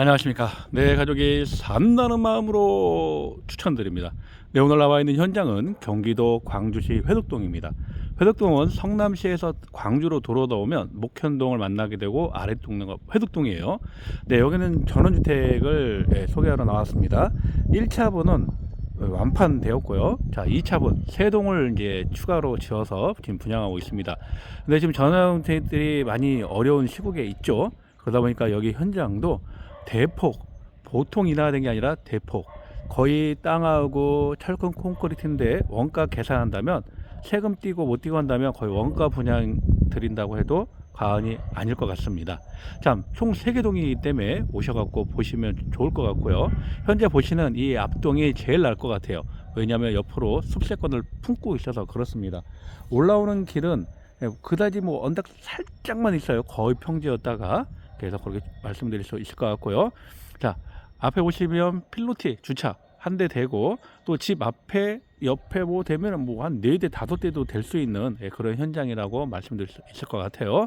안녕하십니까. 내 가족이 산다는 마음으로 추천드립니다. 네, 오늘 나와 있는 현장은 경기도 광주시 회덕동입니다. 회덕동은 성남시에서 광주로 돌아다 오면 목현동을 만나게 되고 아래동네가 회덕동이에요. 네, 여기는 전원주택을 예, 소개하러 나왔습니다. 1차분은 완판되었고요. 자, 2차분 세 동을 이제 추가로 지어서 지금 분양하고 있습니다. 근데 지금 전원주택들이 많이 어려운 시국에 있죠. 그러다 보니까 여기 현장도 대폭 보통 인하된 게 아니라 대폭 거의 땅하고 철근 콘크리트인데 원가 계산한다면 세금 띄고 못 띄고 한다면 거의 원가 분양 드린다고 해도 과언이 아닐 것 같습니다. 참, 총 3개 동이기 때문에 오셔갖고 보시면 좋을 것 같고요. 현재 보시는 이 앞동이 제일 나을 것 같아요. 왜냐하면 옆으로 숲세권을 품고 있어서 그렇습니다. 올라오는 길은 그다지 뭐 언덕 살짝만 있어요. 거의 평지였다가 그래서 그렇게 말씀드릴 수 있을 것 같고요. 자, 앞에 보시면 필로티 주차 한대 대고 또 집 앞에 옆에 뭐 되면은 뭐 한 네 대 다섯 대도 될 수 있는 예, 그런 현장이라고 말씀드릴 수 있을 것 같아요.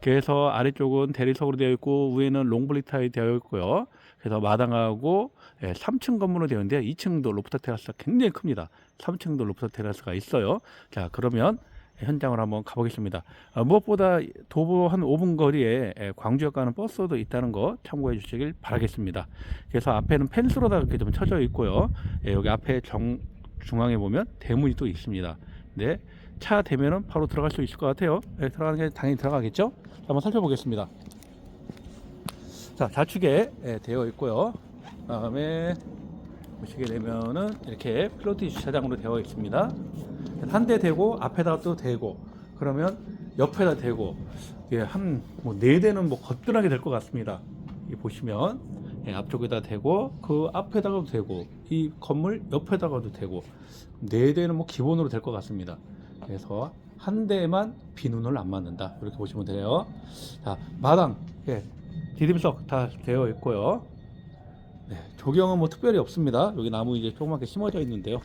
그래서 아래쪽은 대리석으로 되어 있고 위에는 롱블리타이 되어 있고요. 그래서 마당하고 예, 3층 건물로 되어 있는데 2층도 로프터 테라스가 굉장히 큽니다. 3층도 로프터 테라스가 있어요. 자, 그러면 현장을 한번 가보겠습니다. 아, 무엇보다 도보 한 5분 거리에 에, 광주역 가는 버스도 있다는 거 참고해 주시길 바라겠습니다. 그래서 앞에는 펜스로다 이렇게 좀 쳐져 있고요. 예, 여기 앞에 정, 중앙에 보면 대문이 또 있습니다. 네, 차 대면은 바로 들어갈 수 있을 것 같아요. 예, 들어가는 게 당연히 들어가겠죠? 자, 한번 살펴보겠습니다. 자, 좌측에 예, 되어 있고요. 다음에 보시게 되면은 이렇게 플로트 주차장으로 되어 있습니다. 한 대 대고 앞에다가 또 대고 그러면 옆에다 대고 예, 한뭐 네 대는 뭐 거뜬하게 될 것 같습니다. 이 보시면 예, 앞쪽에다 대고 그 앞에다가도 대고 이 건물 옆에다가도 대고 네 대는 뭐 기본으로 될 것 같습니다. 그래서 한 대만 비눈을 안 맞는다 이렇게 보시면 돼요. 자 마당 예, 디딤석 다 되어 있고요. 네, 조경은 뭐 특별히 없습니다. 여기 나무 이제 조그맣게 심어져 있는데요.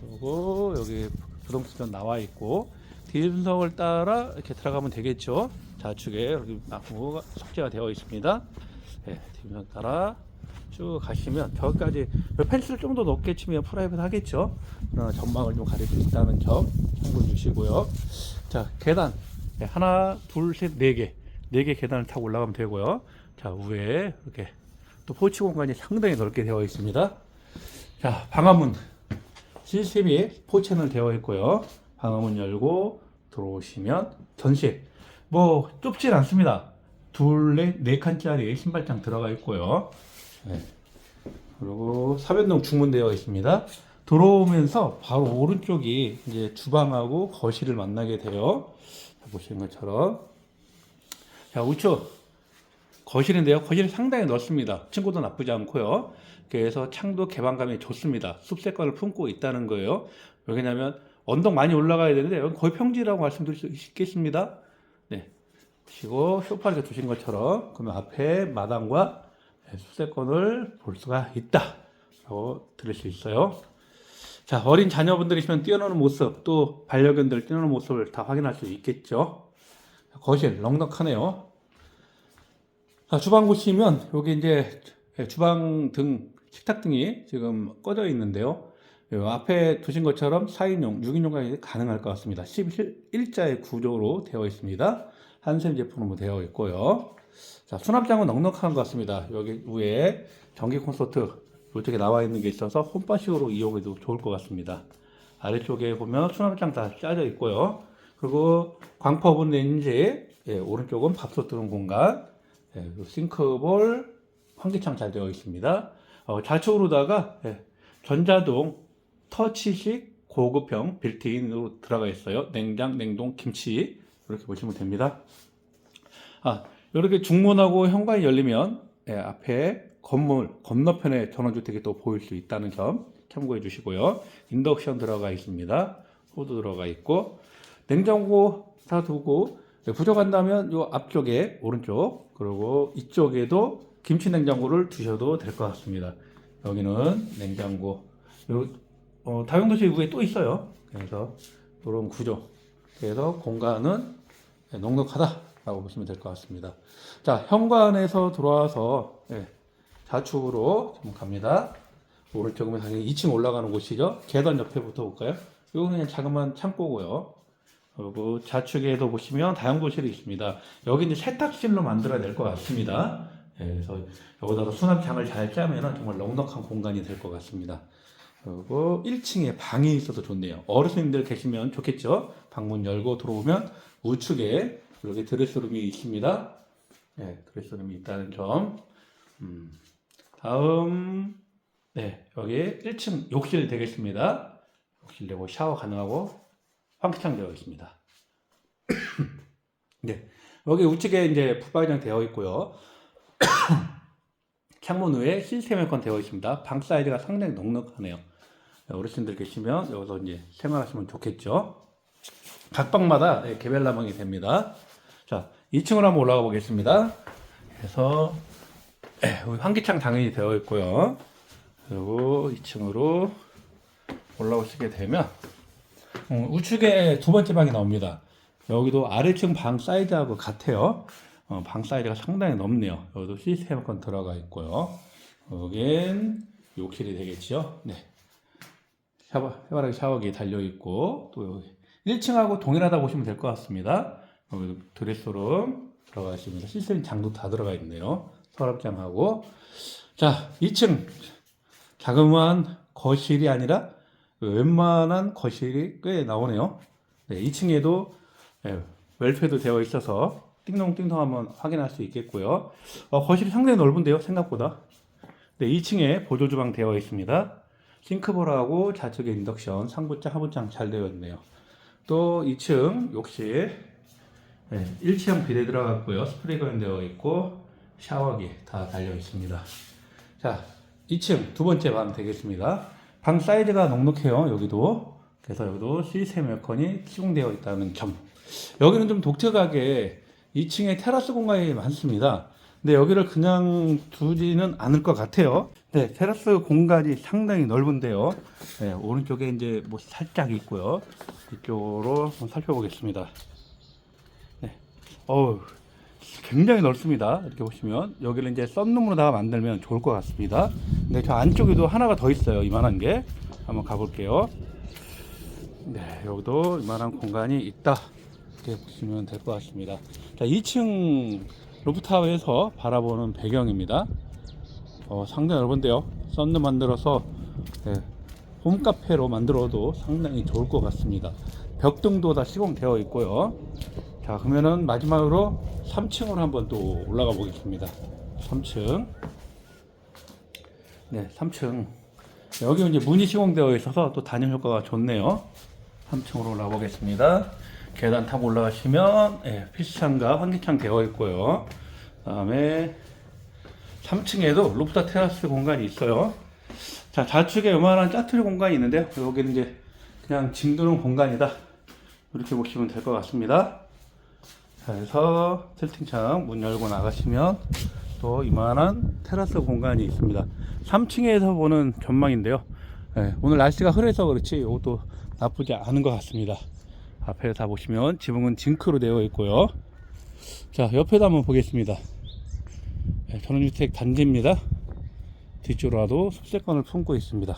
그리고 여기 부동수전 나와 있고 디딤석을 따라 이렇게 들어가면 되겠죠. 좌측에 여기 나무가 석재가 되어 있습니다. 네, 디딤석 따라 쭉 가시면 저기까지 몇 펜스를 좀 더 높게 치면 프라이빗 하겠죠. 그러나 전망을 좀 가릴 수 있다는 점 참고해 주시고요. 자 계단 네, 하나 둘셋네 개. 네 개 계단을 타고 올라가면 되고요. 자 위에 이렇게 또 포치 공간이 상당히 넓게 되어 있습니다. 자, 방화문 시스템이 포체는 되어 있고요. 방화문 열고 들어오시면 전실 뭐 좁진 않습니다. 둘네 네 칸짜리 신발장 들어가 있고요. 네. 그리고 사변동 중문되어 있습니다. 들어오면서 바로 오른쪽이 이제 주방하고 거실을 만나게 돼요. 자, 보시는 것처럼 자 우측 거실인데요. 거실이 상당히 넓습니다. 층고도 나쁘지 않고요. 그래서 창도 개방감이 좋습니다. 숲세권을 품고 있다는 거예요. 왜냐하면 언덕 많이 올라가야 되는데 여기 거의 평지라고 말씀드릴 수 있겠습니다. 네. 보시고 소파 이렇게 두신 것처럼 그러면 앞에 마당과 숲세권을 볼 수가 있다. 라고 들을 수 있어요. 자, 어린 자녀분들이시면 뛰어노는 모습, 또 반려견들 뛰어노는 모습을 다 확인할 수 있겠죠. 거실 넉넉하네요. 자, 주방 보시면 여기 이제 주방 등 식탁 등이 지금 꺼져 있는데요. 요 앞에 두신 것처럼 4인용, 6인용까지 가능할 것 같습니다. 11자의 구조로 되어 있습니다. 한샘 제품으로 되어 있고요. 자, 수납장은 넉넉한 것 같습니다. 여기 위에 전기 콘서트 이쪽에 나와 있는 게 있어서 홈파식으로 이용해도 좋을 것 같습니다. 아래쪽에 보면 수납장 다 짜져 있고요. 그리고 광퍼분 렌지, 예, 오른쪽은 밥솥 두는 공간, 예, 싱크볼, 환기창 잘 되어 있습니다. 어, 좌측으로다가 예, 전자동 터치식 고급형 빌트인으로 들어가 있어요. 냉장, 냉동, 김치 이렇게 보시면 됩니다. 아, 이렇게 중문하고 현관이 열리면 예, 앞에 건물 건너편에 전원주택이 또 보일 수 있다는 점 참고해 주시고요. 인덕션 들어가 있습니다. 호도 들어가 있고 냉장고 다 두고 예, 부족한다면 요 앞쪽에 오른쪽 그리고 이쪽에도 김치 냉장고를 두셔도 될 것 같습니다. 여기는 냉장고 요 어, 다용도실 위에 또 있어요. 그래서 이런 구조. 그래서 공간은 넉넉하다라고 보시면 될 것 같습니다. 자, 현관에서 들어와서 예, 좌측으로 지금 갑니다. 오른쪽은 당연히 2층 올라가는 곳이죠. 계단 옆에부터 볼까요? 이거 그냥 자그마한 창고고요. 그리고 좌측에도 보시면 다용도실이 있습니다. 여기 이제 세탁실로 만들어야 될 것 같습니다. 예, 그래서 여기다가 수납장을 잘 짜면 정말 넉넉한 공간이 될 것 같습니다. 그리고 1층에 방이 있어서 좋네요. 어르신들 계시면 좋겠죠? 방문 열고 들어오면 우측에 이렇게 드레스룸이 있습니다. 네, 드레스룸이 있다는 점. 음, 다음, 네, 여기 1층 욕실 되겠습니다. 욕실 되고 샤워 가능하고 환기창 되어 있습니다. 네, 여기 우측에 이제 붙박이장 되어 있고요. 창문 위에 시스템 에어컨 되어 있습니다. 방 사이즈가 상당히 넉넉하네요. 네, 어르신들 계시면 여기서 이제 생활하시면 좋겠죠. 각 방마다 네, 개별 난방이 됩니다. 자, 2층으로 한번 올라가 보겠습니다. 그래서 환기창 당연히 되어 있고요. 그리고 2층으로 올라오시게 되면 음, 우측에 두 번째 방이 나옵니다. 여기도 아래층 방 사이즈하고 같아요. 어, 방 사이즈가 상당히 넓네요. 여기도 시스템 에어컨 들어가 있고요. 여긴 욕실이 되겠죠. 네. 샤워, 해바라기 샤워기 달려 있고 또 여기 1층하고 동일하다 보시면 될 것 같습니다. 여기 드레스룸 들어가 있습니다. 시스템 장도 다 들어가 있네요. 서랍장하고 자 2층 자그마한 거실이 아니라 웬만한 거실이 꽤 나오네요. 네, 2층에도 웰페도 되어 있어서 띵동띵동 한번 확인할 수 있겠고요. 어, 거실이 상당히 넓은데요, 생각보다. 네, 2층에 보조 주방 되어 있습니다. 싱크볼하고 좌측에 인덕션, 상부장, 하부장 잘 되어 있네요. 또 2층 욕실, 네, 1층 비대 들어갔고요. 스프레이건 되어 있고 샤워기 다 달려 있습니다. 자, 2층 두 번째 방 되겠습니다. 방 사이즈가 넉넉해요. 여기도. 그래서 여기도 시스템 에어컨이 시공되어 있다는 점. 여기는 좀 독특하게 2층에 테라스 공간이 많습니다. 근데 여기를 그냥 두지는 않을 것 같아요. 네, 테라스 공간이 상당히 넓은데요. 네, 오른쪽에 이제 뭐 살짝 있고요. 이쪽으로 한번 살펴보겠습니다. 네, 어우, 굉장히 넓습니다. 이렇게 보시면 여기를 이제 썬룸으로 다 만들면 좋을 것 같습니다. 근데 저 안쪽에도 하나가 더 있어요. 이만한 게 한번 가볼게요. 네, 여기도 이만한 공간이 있다. 이렇게 보시면 될 것 같습니다. 자, 2층 루프탑에서 바라보는 배경입니다. 어, 상당히 넓은데요. 썬룸 만들어서 네, 홈카페로 만들어도 상당히 좋을 것 같습니다. 벽등도 다 시공되어 있고요. 자, 그러면은 마지막으로 3층으로 한번 또 올라가 보겠습니다. 3층. 네, 3층. 여기 이제 문이 시공되어 있어서 또 단열 효과가 좋네요. 3층으로 올라가 보겠습니다. 계단 타고 올라가시면 예, 피스창과 환기창 되어 있고요. 그 다음에 3층에도 루프탑 테라스 공간이 있어요. 자, 좌측에 요만한 짜투리 공간이 있는데요. 여기는 이제 그냥 짐 두는 공간이다. 이렇게 보시면 될 것 같습니다. 자, 그래서 채팅창 문 열고 나가시면 또 이만한 테라스 공간이 있습니다. 3층에서 보는 전망인데요. 예, 오늘 날씨가 흐려서 그렇지 이것도 나쁘지 않은 것 같습니다. 앞에 다 보시면 지붕은 징크로 되어 있고요. 자, 옆에도 한번 보겠습니다. 예, 전원주택 단지입니다. 뒤쪽으로도 습세권을 품고 있습니다.